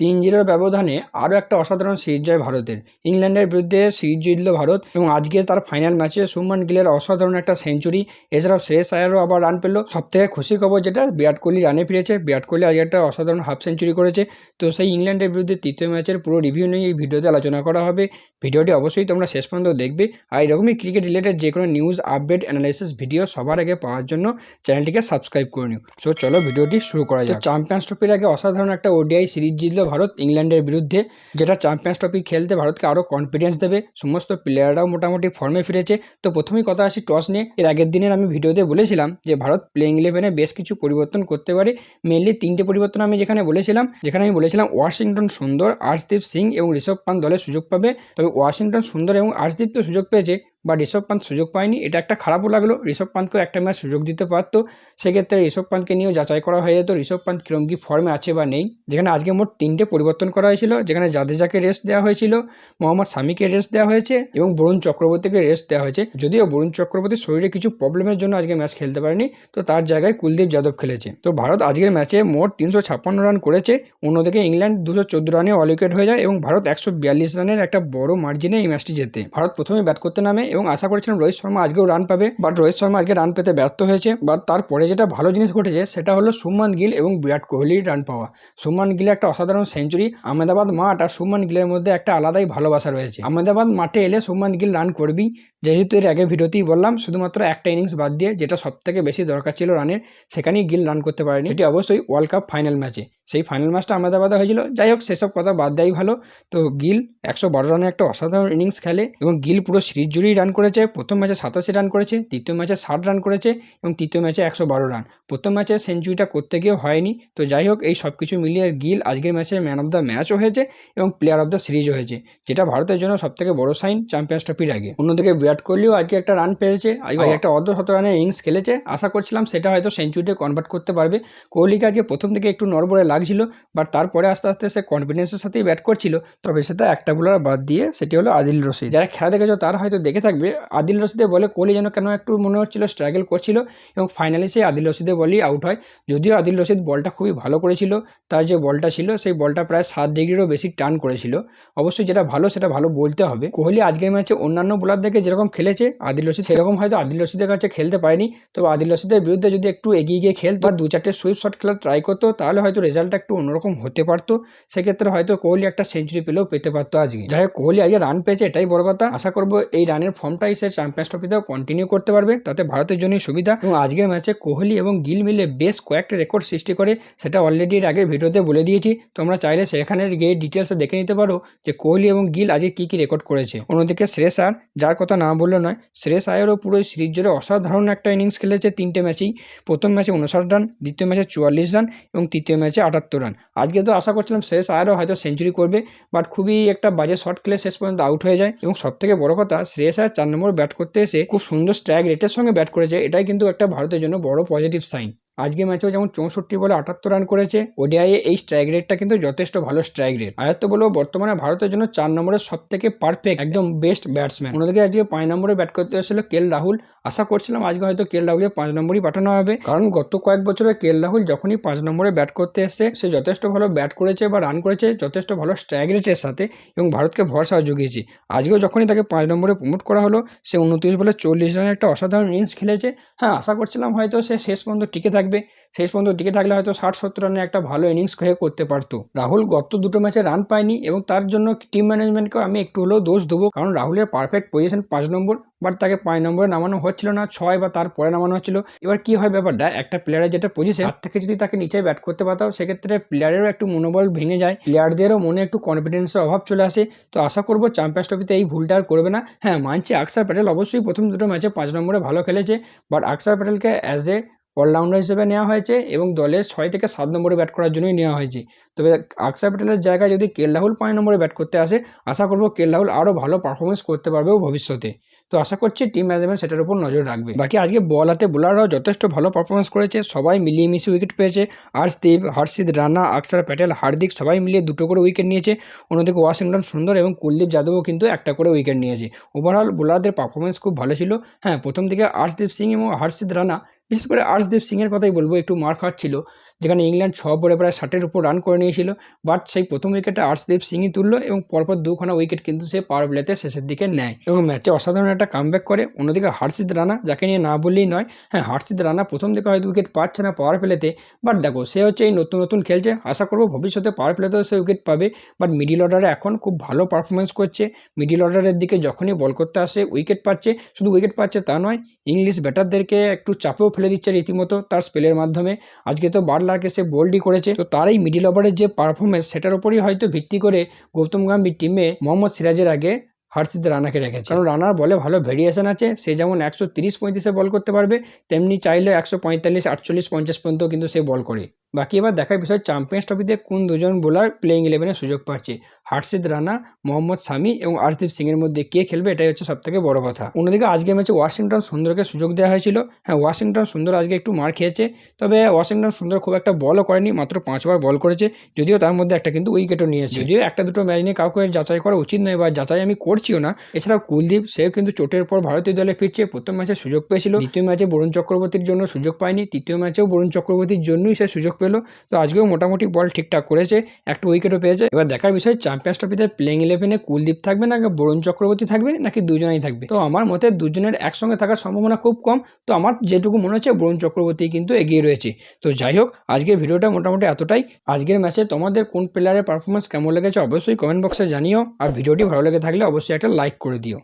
তিন জিরোর ব্যবধানে আরও একটা অসাধারণ সিরিজ জয় ভারতের। ইংল্যান্ডের বিরুদ্ধে সিরিজ জিতল ভারত এবং আজকে তার ফাইনাল ম্যাচে সুমন গিলের অসাধারণ একটা সেঞ্চুরি এছাড়াও শ্রেয়স আয়ারও আবার রান পেল। সব থেকে খুশির খবর যেটা বিরাট কোহলি রানে ফিরেছে। বিরাট কোহলি আজকে একটা অসাধারণ হাফ সেঞ্চুরি করেছে। তো সেই ইংল্যান্ডের বিরুদ্ধে তৃতীয় ম্যাচের পুরো রিভিউ নিয়ে এই ভিডিওতে আলোচনা করা হবে। ভিডিওটি অবশ্যই তোমরা শেষ পর্যন্ত দেখবে। আর এরকমই ক্রিকেট রিলেটেড যে কোনো নিউজ আপডেট অ্যানালাইসিস ভিডিও সবার আগে পাওয়ার জন্য চ্যানেলটিকে সাবস্ক্রাইব করে নিও। সো চলো ভিডিওটি শুরু করা যাক। চ্যাম্পিয়ন্স ট্রফির আগে অসাধারণ একটা ওডিআই সিরিজ জিতল ভারত ইংল্যান্ডের বিরুদ্ধে, যেটা চ্যাম্পিয়ন্স ট্রফি খেলতে ভারতকে আরও কনফিডেন্স দেবে। সমস্ত প্লেয়াররাও মোটামুটি ফর্মে ফিরেছে। তো প্রথমেই কথা আসি টস নিয়ে। এর আগের দিনের আমি ভিডিওতে বলেছিলাম যে, ভারত প্লেইং ইলেভেনে বেশ কিছু পরিবর্তন করতে পারে। মেনলি তিনটে পরিবর্তন আমি যেখানে বলেছিলাম। যেখানে আমি বলেছিলাম ওয়াশিংটন সুন্দর, আর্শদীপ সিং এবং ঋষভ পান্ত দলের সুযোগ পাবে। তবে ওয়াশিংটন সুন্দর এবং আর্শদীপ তো সুযোগ পেয়েছে। বা ঋষভ পান্ত সুযোগ পায়নি, এটা একটা খারাপও লাগল। ঋষভ পান্তকেও একটা ম্যাচ সুযোগ দিতে পারতো। সেক্ষেত্রে ঋষভ পান্তকে নিয়েও যাচাই করা হয়ে যেত, ঋষভ পান্ত কিরম কি ফর্মে আছে বা নেই। যেখানে আজকে মোট তিনটে পরিবর্তন করা হয়েছিল, যেখানে জাদেজাকে রেস্ট দেওয়া হয়েছিল, মোহাম্মদ স্বামীকে রেস্ট দেওয়া হয়েছে এবং বরুণ চক্রবর্তীকে রেস্ট দেওয়া হয়েছে। যদিও বরুণ চক্রবর্তীর শরীরে কিছু প্রবলেমের জন্য আজকে ম্যাচ খেলতে পারেনি, তো তার জায়গায় কুলদীপ যাদব খেলেছে। তো ভারত আজকের ম্যাচে মোট তিনশো ছাপ্পান্ন রান করেছে, অন্যদিকে ইংল্যান্ড দুশো চোদ্দ রানে অল হয়ে যায় এবং ভারত একশো বিয়াল্লিশ রানের একটা বড় মার্জিনে এই ম্যাচটি জেতে। ভারত প্রথমে ব্যাট করতে নামে এবং আশা করেছিলাম রোহিত শর্মা আজকেও রান পাবে বাট রোহিত শর্মা আজকে রান পেতে ব্যর্থ হয়েছে। বাট তারপরে যেটা ভালো জিনিস ঘটেছে, সেটা হলো সুমান গিল এবং বিরাট কোহলির রান পাওয়া। সুমান গিলের একটা অসাধারণ সেঞ্চুরি আহমেদাবাদ মাঠ আর সুমান গিলের মধ্যে একটা আলাদাই ভালোবাসা রয়েছে। আহমেদাবাদ মাঠে এলে সুমান গিল রান করবি। যেহেতু এর আগে ভিডিওতেই বললাম, শুধুমাত্র একটা ইনিংস বাদ দিয়ে যেটা সব থেকে বেশি দরকার ছিল রানের সেখানেই গিল রান করতে পারেনি। এটি অবশ্যই ওয়ার্ল্ড কাপ ফাইনাল ম্যাচে সেই ফাইনাল ম্যাচটা আহমেদাবাদে হয়েছিল। যাই হোক সেসব কথা বাদ দেয় ভালো। তো গিল একশো বারো রানে একটা অসাধারণ ইনিংস খেলে এবং গিল পুরো সিরিজ জুড়েই রান করেছে। প্রথম ম্যাচে সাতাশি রান করেছে তৃতীয় ম্যাচে ষাট রান করেছে এবং তৃতীয় ম্যাচে একশো বারো রান প্রথম ম্যাচে সেঞ্চুরিটা করতে গিয়েও হয়নি। তো যাই হোক এই সব কিছু মিলিয়ে গিল আজকের ম্যাচে ম্যান অফ দ্য ম্যাচও হয়েছে এবং প্লেয়ার অফ দ্য সিরিজও হয়েছে যেটা ভারতের জন্য সবথেকে বড় সাইন চ্যাম্পিয়ন্স ট্রফির আগে। অন্যদিকে বিরাট কোহলিও আজকে একটা রান পেয়েছে। আজকে একটা অর্ধ শত রানের ইনিংস খেলেছে। আশা করছিলাম সেটা হয়তো সেঞ্চুরিতে কনভার্ট করতে পারবে। কোহলিকে আজকে প্রথম থেকে একটু নড়বড়ে লাগছিল বাট তারপরে আস্তে আস্তে সে কনফিডেন্সের সাথেই ব্যাট করছিল। তবে সেটা একটা বোলার বাদ দিয়ে সেটি হলো আদিল রশিদ। যারা খেলা দেখেছ তারা হয়তো দেখে থাকবে, আদিল রশিদের বলে কোহলি যেন কেন একটু মনে হচ্ছিল স্ট্রাগল করছিল এবং ফাইনালি সেই আদিল রশিদের বলেই আউট হয়। যদিও আদিল রশিদ বলটা খুবই ভালো করেছিল, তার যে বলটা ছিল সেই বলটা প্রায় সাত ডিগ্রিরও বেশি টার্ন করেছিল। অবশ্যই যেটা ভালো সেটা ভালো বলতে হবে। কোহলি আজকের ম্যাচে অন্যান্য বোলার দেখে যেরকম খেলেছে, আদিল রশিদ সেরকম হয়তো আদিল রশিদের কাছে খেলতে পারেনি। তবে আদিল রশিদের বিরুদ্ধে যদি একটু এগিয়ে গিয়ে খেলতো, আর দু চারটে সুইপ শট খেলার ট্রাই করতো, তাহলে হয়তো রেজাল্টটা একটু অন্যরকম হতে পারতো, সেক্ষেত্রে হয়তো কোহলি একটা সেঞ্চুরি পেলেও পেতে পারতো আজকে। যাই হোক কোহলি আজকে রান পেয়েছে, এটাই বড় কথা। আশা করব এই রানের ফর্মটাই সে চ্যাম্পিয়ন্স ট্রফিতেও কন্টিনিউ করতে পারবে। তাতে ভারতের জন্যই সুবিধা। এবং আজকের ম্যাচে কোহলি এবং গিল মিলে বেশ কয়েকটা রেকর্ড সৃষ্টি করে, সেটা অলরেডি আগে ভিডিওতে বলে দিয়েছি। তোমরা চাইলে সেখানে গিয়ে ডিটেলসে দেখে নিতে পারো যে কোহলি এবং গিল আজকে কী কী রেকর্ড করেছে। অন্যদিকে শ্রেয়স আয়ার, যার কথা না বললে নয়, শ্রেয়স আয়ারও পুরো সিরিজ জুড়ে অসাধারণ একটা ইনিংস খেলেছে তিনটে ম্যাচেই প্রথম ম্যাচে উনষাট রান দ্বিতীয় ম্যাচে চুয়াল্লিশ রান এবং তৃতীয় ম্যাচে আটাত্তর রান আজকে তো আশা করছিলাম শেষ আয়ারও হয়তো সেঞ্চুরি করবে বাট খুবই একটা বাজে শট খেলে শেষ পর্যন্ত আউট হয়ে যায়। এবং সব থেকে বড় কথা, শ্রেয়স আয়ার চার নম্বর ব্যাট করতে এসে খুব সুন্দর স্ট্রাইক রেটের সঙ্গে ব্যাট করেছে। এটাই কিন্তু একটা ভারতের জন্য বড় পজিটিভ সাইন আজকে ম্যাচেও যেমন চৌষট্টি বলে আটাত্তর রান করেছে, ওডিআইয়ে এই স্ট্রাইক রেটটা কিন্তু যথেষ্ট ভালো স্ট্রাইক রেট আয়ত্ত বলব বর্তমানে ভারতের জন্য চার নম্বরের সব থেকে পারফেক্ট একদম বেস্ট ব্যাটসম্যান অন্যদিকে আজকে পাঁচ নম্বরে ব্যাট করতে এসেছিল কেল রাহুল। আশা করছিলাম আজকে হয়তো কেল রাহুলকে পাঁচ নম্বরই পাঠানো হবে। কারণ গত কয়েক বছরে কেল রাহুল যখনই পাঁচ নম্বরে ব্যাট করতে এসছে, সে যথেষ্ট ভালো ব্যাট করেছে বা রান করেছে, যথেষ্ট ভালো স্ট্রাইক রেটের সাথে এবং ভারতকে ভরসা জুগিয়েছে। আজকেও যখনই তাকে পাঁচ নম্বরে প্রমোট করা হলো, সে উনত্রিশ বলে চল্লিশ রানের একটা অসাধারণ ইনিংস খেলেছে। হ্যাঁ আশা করছিলাম হয়তো সে শেষ পর্যন্ত টিকে থাকবে। শেষ পর্যন্ত টিকে থাকলে হয়তো ষাট সত্তর রানের একটা ভালো ইনিংস হয়ে করতে পারতো। রাহুল গত দুটো ম্যাচে রান পায়নি এবং তার জন্য টিম ম্যানেজমেন্টকেও আমি একটু হলেও দোষ দেবো। কারণ রাহুলের পারফেক্ট পজিশন পাঁচ নম্বর বাট তাকে পাঁচ নম্বরে নামানো হচ্ছিল না, ছয় বা তার পরে নামানো হচ্ছিল। এবার কি হয় ব্যাপারটা? একটা প্লেয়ারের যেটা পজিশন তার থেকে যদি তাকে নিচে ব্যাট করতে পারতাম, সেক্ষেত্রে প্লেয়ারেরও একটু মনোবল ভেঙে যায়। প্লেয়ারদেরও মনে একটু কনফিডেন্সের অভাব চলে আসে। তো আশা করব চ্যাম্পিয়ন্স ট্রফিতে এই ভুলটা আর করবে না। হ্যাঁ মানছি আকসার প্যাটেল অবশ্যই প্রথম দুটো ম্যাচে পাঁচ নম্বরে ভালো খেলেছে বাট আকসার প্যাটেলকে অ্যাজ এ অলরাউন্ডার হিসেবে নেওয়া হয়েছে এবং দলের ছয় থেকে সাত নম্বরে ব্যাট করার জন্যই নেওয়া হয়েছে। তবে আকসার প্যাটেলের জায়গায় যদি কেল রাহুল পাঁচ নম্বরে ব্যাট করতে আসে, আশা করব কেল রাহুল আরও ভালো পারফরমেন্স করতে পারবেও ভবিষ্যতে। তো আশা করছি টিম ম্যানেজমেন্ট সেটার উপর নজর রাখবে। বাকি আজকে বল হাতে বোলাররাও যথেষ্ট ভালো পারফরমেন্স করেছে, সবাই মিলিয়ে মিশিয়ে উইকেট পেয়েছে। আর্শদীপ হর্ষিদ রানা আকসার প্যাটেল, হার্দিক সবাই মিলিয়ে দুটো করে উইকেট নিয়েছে। অন্যদিকে ওয়াশিংটন সুন্দর এবং কুলদীপ যাদবও কিন্তু একটা করে উইকেট নিয়েছে। ওভারঅল বোলারদের পারফরমেন্স খুব ভালো ছিল। হ্যাঁ প্রথম দিকে আর্শদীপ সিং এবং হর্ষিদ রানা বিশেষ করে আর্শদীপ সিংয়ের কথাই বলব, একটু মার খাচ্ছিল যেখানে ইংল্যান্ড ছ বলে প্রায় ষাটের উপর রান করে নিয়েছিল বাট সেই প্রথম উইকেটে আর্শদীপ সিংই তুললো এবং পরপর দুখানা উইকেট কিন্তু সে পাওয়ার প্লেতে শেষের দিকে নেয়। এবং ম্যাচে অসাধারণ একটা কামব্যাক করে, অন্যদিকে হার্ষিদ রানা, যাকে নিয়ে না বললেই নয় হ্যাঁ হার্ষিদ রানা প্রথম দিকে হয়তো উইকেট পাচ্ছে না পাওয়ার প্লেতে বাট দেখো, সে হচ্ছে এই নতুন নতুন খেলছে। আশা করব ভবিষ্যতে পাওয়ার প্লেতেও সে উইকেট পাবে বাট মিডিল অর্ডারে এখন খুব ভালো পারফরমেন্স করছে। মিডিল অর্ডারের দিকে যখনই বল করতে আসে উইকেট পাচ্ছে, শুধু উইকেট পাচ্ছে তা নয় ইংলিশ ব্যাটারদেরকে একটু চাপেও ফেলে দিচ্ছে রীতিমতো তার স্পেলের মাধ্যমে। আজকে তো বার্লারকে সে বোল্ডই করেছে। তো তার এই মিডিল ওভারের যে পারফরমেন্স সেটার উপরই হয়তো ভিত্তি করে গৌতম গাম্ভীর টিমে মোহাম্মদ সিরাজের আগে হার্ষিদ রানাকে রেখেছে। কারণ রানার বলে ভালো ভেরিয়েশন আছে, সে যেমন একশো তিরিশ পঁয়ত্রিশে বল করতে পারবে, তেমনি চাইলে একশো পঁয়তাল্লিশ, আটচল্লিশ, পঞ্চাশ পর্যন্ত কিন্তু সে বল করে। বাকি এবার দেখার বিষয় চ্যাম্পিয়ন্স ট্রফিতে কোন দুজন বোলার প্লেইং ইলেভেনের সুযোগ পাচ্ছে? হার্ষিদ রানা, মোহাম্মদ সামি এবং আর্শদীপ সিং এর মধ্যে কে খেলবে? এটাই হচ্ছে সব থেকে বড় কথা। অন্যদিকে আজকে ম্যাচে ওয়াশিংটন সুন্দরকে সুযোগ দেওয়া হয়েছিল। হ্যাঁ ওয়াশিংটন সুন্দর আজকে একটু মার খেয়েছে। তবে ওয়াশিংটন সুন্দর খুব একটা বলও করেনি, মাত্র পাঁচবার বল করেছে। যদিও তার মধ্যে একটা কিন্তু উইকেটও নিয়েছে। যদিও একটা দুটো ম্যাচ নিয়ে কাউকে যাচাই করা উচিত নয় বা যাচাই আমি করছিও না। এছাড়াও কুলদীপ, সেও কিন্তু চোটের পর ভারতীয় দলে ফিরছে। প্রথম ম্যাচে সুযোগ পেয়েছিল। দ্বিতীয় ম্যাচে বরুণ চক্রবর্তীর জন্য সুযোগ পায়নি। তৃতীয় ম্যাচেও বরুণ চক্রবর্তীর জন্যই সে সুযোগ পেল। তো আজকেও মোটামুটি বল ঠিকঠাক করেছে, একটা উইকেটও পেয়েছে। এবার দেখার বিষয় চ্যাম্পিয়ন্স ট্রফিতে প্লেইং ইলেভেনে কুলদীপ থাকবে না বরুণ চক্রবর্তী থাকবে, নাকি দুজনেই থাকবে? তো আমার মতে দুজনের একসঙ্গে থাকার সম্ভাবনা খুব কম। তো আমার যেটুকু মনে হচ্ছে, বরুণ চক্রবর্তী কিন্তু এগিয়ে রয়েছে। তো যাই হোক আজকের ভিডিওটা মোটামুটি এতটাই। আজকের ম্যাচে তোমাদের কোন প্লেয়ারের পারফরমেন্স কেমন লেগেছে, অবশ্যই কমেন্ট বক্সে জানিও। আর ভিডিওটি ভালো লেগে থাকলে অবশ্যই একটা লাইক করে দিও।